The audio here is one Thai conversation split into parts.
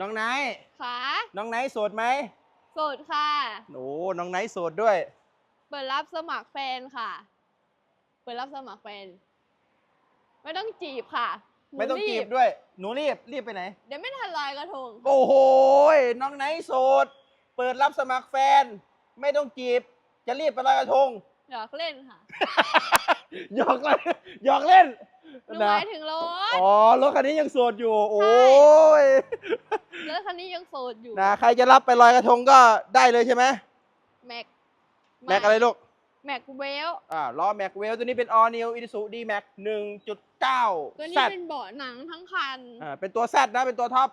น้องไนท์ค่ะน้องไนท์โสดไหมโสดค่ะ โอ้น้องไนท์โสดด้วย เปิดรับสมัครแฟนค่ะ เปิดรับสมัครแฟน ไม่ต้องจีบค่ะหนูไม่ต้องจีบรีด้วย หนูรีบรีบไปไหน เดี๋ยวไม่ทันลอยกระทง โอ้โหยน้องไนท์โสด เปิดรับสมัครแฟน ไม่ต้องจีบ จะรีบไปลอยกระทง อยากเล่นค่ะหยอกเล่นหยอกเล่นหนูหนะมายถึงรถ อ๋อรถคันนี้ยังโสดอยู่ โอ้ยรถคันนี้ยังโสดอยู่ นะใครจะรับไปลอยกระทงก็ได้เลยใช่ไหมแม็กแม็กอะไรลูกแม็กเวล อ่าล้อแม็กเวลตัวนี้เป็น all new Isuzu D Max 1.9ตัวนี้ Z เป็นเบาะหนังทั้งคัน อ่าเป็นตัว Z นะเป็นตัวท็อป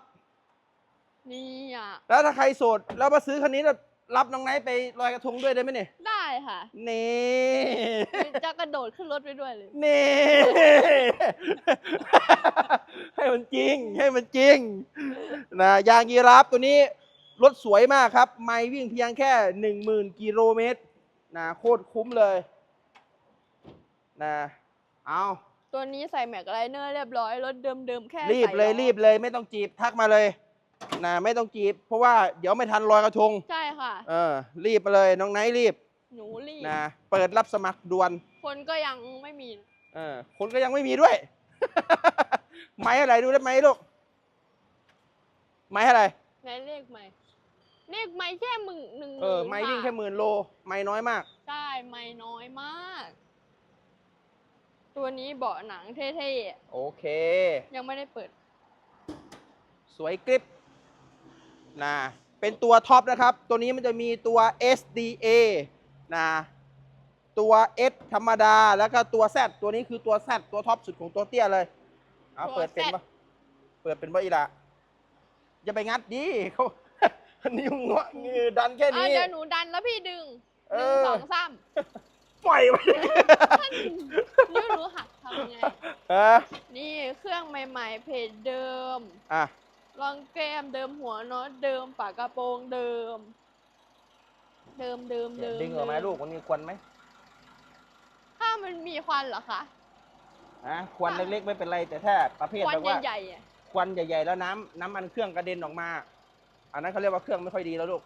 นี่อะ แล้วถ้าใครโสดแล้วมาซื้อคันนี้แล้ว รับน้องไนท์ไปลอยกระทงด้วยได้ไหมเนี่ยได้ค่ะนี่ จะกระโดดขึ้นรถไปด้วยเลย นี่ ให้มันจริง ให้มันจริงนะยางยีราฟตัวนี้รถสวยมากครับ ไม่วิ่งเพียงแค่หนึ่งหมื่นกิโลเมตรนะโคตรคุ้มเลยนะเอาตัวนี้ใส่แม็กไลเนอร์เรียบร้อย รถเดิมๆแค่รีบใส่เลยอรีบเลยไม่ต้องจีบทักมาเลย นะไม่ต้องจีบ เพราะว่าเดี๋ยวไม่ทันลอยกระทง ใช่ค่ะ เออ รีบไปเลยน้องไนท์รีบหนูรีบนะเปิดรับสมัครด่วน คนก็ยังไม่มี เออ คนก็ยังไม่มีด้วย ไม้อะไรดูได้ไหมลูก ไม้อะไรในเลขไหมเลขไม่แค่หมื่นหนึ่งเออ ไม้วิ่งแค่หมื่นโล ไม้น้อยมาก ใช่ ไม่น้อยมาก ตัวนี้เบาะหนังเท่โอเคๆยังไม่ได้เปิด สวยกริป นะเป็นตัวท็อปนะครับ ตัวนี้มันจะมีตัว SDA นะตัว S ธรรมดาแล้วก็ตัว Z ตัวนี้คือตัว Z ตัวท็อปสุดของตัวเตี้ยเลยเอาตัวเปิดเป็น Z ปะเปิดเป็นปะอีละอย่าไปงัดดิเขานิ้วเงาะงือดันแค่อะนี้เดี๋ยวหนูดันแล้วพี่ดึงหเอนึ่งอสองสามปล่อยไปนิ้วหนูหักทำไงฮะนี่เครื่องใหม่ ๆ เพจเดิม อะ รองแก้มเดิมหัวน็อตเดิมปากกระโปรงเดิม เดิมเดิมเดิมดึงออกไหมลูกมันมีควันไหมถ้ามันมีควันเหรอคะอะควันเล็กๆไม่เป็นไรแต่ถ้าประเภทควันแบบว่าใหญ่ๆอะควันใหญ่ๆแล้วน้ำน้ำมันเครื่องกระเด็นออกมา อันนั้นเขาเรียกว่าเครื่องไม่ค่อยดีแล้วลูก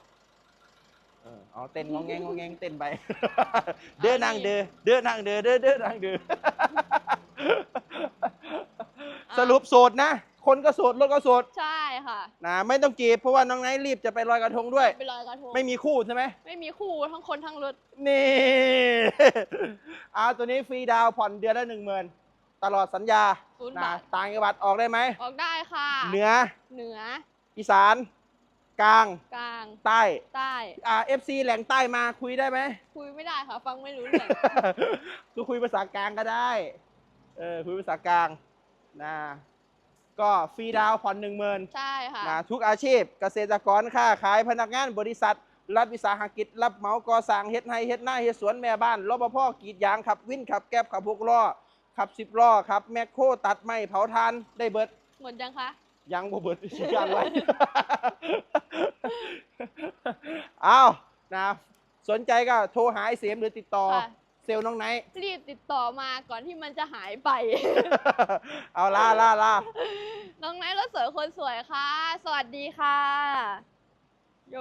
เออเอาเต้นงองแงงงองแงงเต้นไป เด้อนางเด้อเด้อนางเด้อเด้อเด้อนางเด้อสรุปโสดนะ คนก็โสดรถก็โสดใช่ค่ะนะไม่ต้องจีบเพราะว่าน้องไนท์รีบจะไปลอยกระทงด้วย ไปลอยกระทงไม่มีคู่ใช่ไหมไม่มีคู่ทั้งคนทั้งรถนี่เอาตัวนี้ฟรีดาวน์ผ่อนเดือนละหนึ่งหมื่นตลอดสัญญาศูนย์นะบาทต่างจังหวัดออกได้ไหมออกได้ค่ะ เหนือเหนือ อีสาน กลาง กลาง ใต้ ใต้อ่าเอฟซีแหล่งใต้มาคุยได้ไหม คุยไม่ได้ค่ะ ฟังไม่รู้เรื่องก็คุยภาษากลางก็ได้ เออคุยภาษากลางนะ ก็ฟรีดาวน์ผ่อนหนึ่งหมื่นใช่ค่ะนะทุกอาชีพเกษตรกรค้าขายพนักงานบริษัท รัฐวิสาหกิจ รับเหมาก่อสร้างเฮ็ดไร่เฮ็ดนาเฮ็ดสวนแม่บ้านรปภกรีดยางขับวินขับแก๊บขับหกล้อขับสิบล้อขับแมคโครตัดไม้เผาทานได้เบิดหมดยังคะ ยังบ่เบิดสิยานไว้ อ้าวนะสนใจก็โทรหาไอ้เสียมหรือติดต่อ ค่ะเซลล์น้องไนท์ รีบติดต่อมาก่อนที่มันจะหายไป เอาล่าล่าล่าน้องไนท์รถสวยคนสวยค่ะ สวัสดีค่ะโย